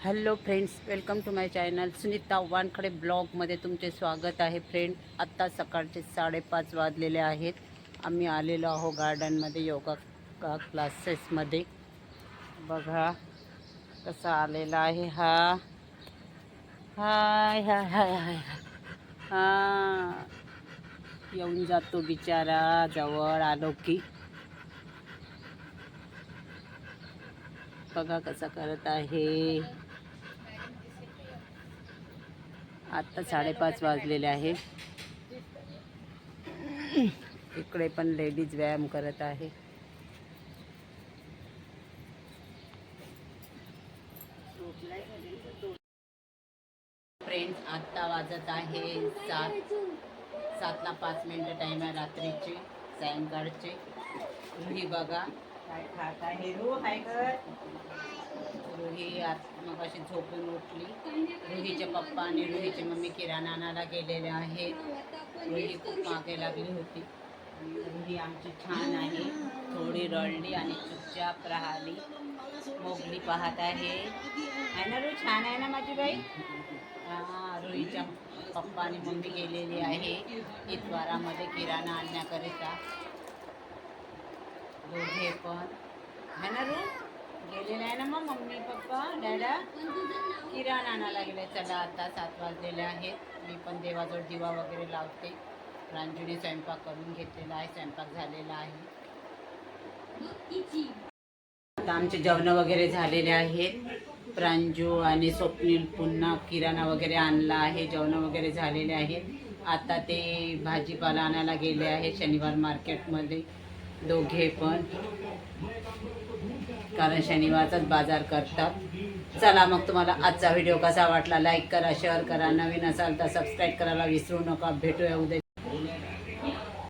Hello friends welcome to my channel. Sunita Wankhede ब्लॉगमध्ये तुमचे स्वागत आहे. फ्रेंड आत्ता सकाळचे साडेपाच वाजलेले आहेत. आम्ही आलेलो आहो गार्डनमध्ये योगा का क्लासेसमध्ये. बघा कसा आलेला आहे हा. हाय हाय हाय हाय. हा. येऊन जातो बिचारा जवळ आलो की. बघा कसा करत आहे. आत्ता साडेपाच वाजलेले आहे इकडे पण लेडीज व्यायाम करत आहे. फ्रेंड्स आत्ता वाजत आहे सात. सातला पाच मिनटं टाईम आहे रात्रीचे सायंकाळचे. ही बघा. काय खात आहे? रू हाय कर रुही आज मग अशी झोपून उठली. रुहीचे पप्पा आणि रुहीची मम्मी किराणा आणायला गेलेले आहेत. रुही खूप मागे लागली होती. रुही आमची छान आहे. थोडी रडली आणि चुपचाप राहिली. मोगली पाहत आहे. आहे ना रू? छान आहे ना माझी बाई? हां रुईच्या पप्पा आणि मम्मी गेलेली आहे. इतवारामध्ये किराणा आणण्याकरिता. दोघे पण. आहे ना रे? गेलेला आहे ना मग मम्मी पप्पा डॅडा? किराण आणायला गेले चला आता सात वाजलेले आहेत. मी पण देवाजवळ दिवा वगैरे लावते. रांजूने स्वयंपाक करून घेतलेला आहे. स्वयंपाक झालेला आहे. आता आमचे जेवण वगैरे झालेले आहेत. प्रांजू आणि स्वप्नील पुन्हा किराणा वगैरे आणला आहे. जेवण वगैरे झालेले आहेत. आता ते भाजीपाला आणायला गेले आहे शनिवार मार्केटमध्ये दोघे पण. कारण शनिवारचाच बाजार करतात. चला मग तुम्हाला आजचा व्हिडिओ कसा वाटला? लाईक करा शेअर करा. नवीन असाल तर सबस्क्राईब करायला विसरू नका. भेटूया उद्या.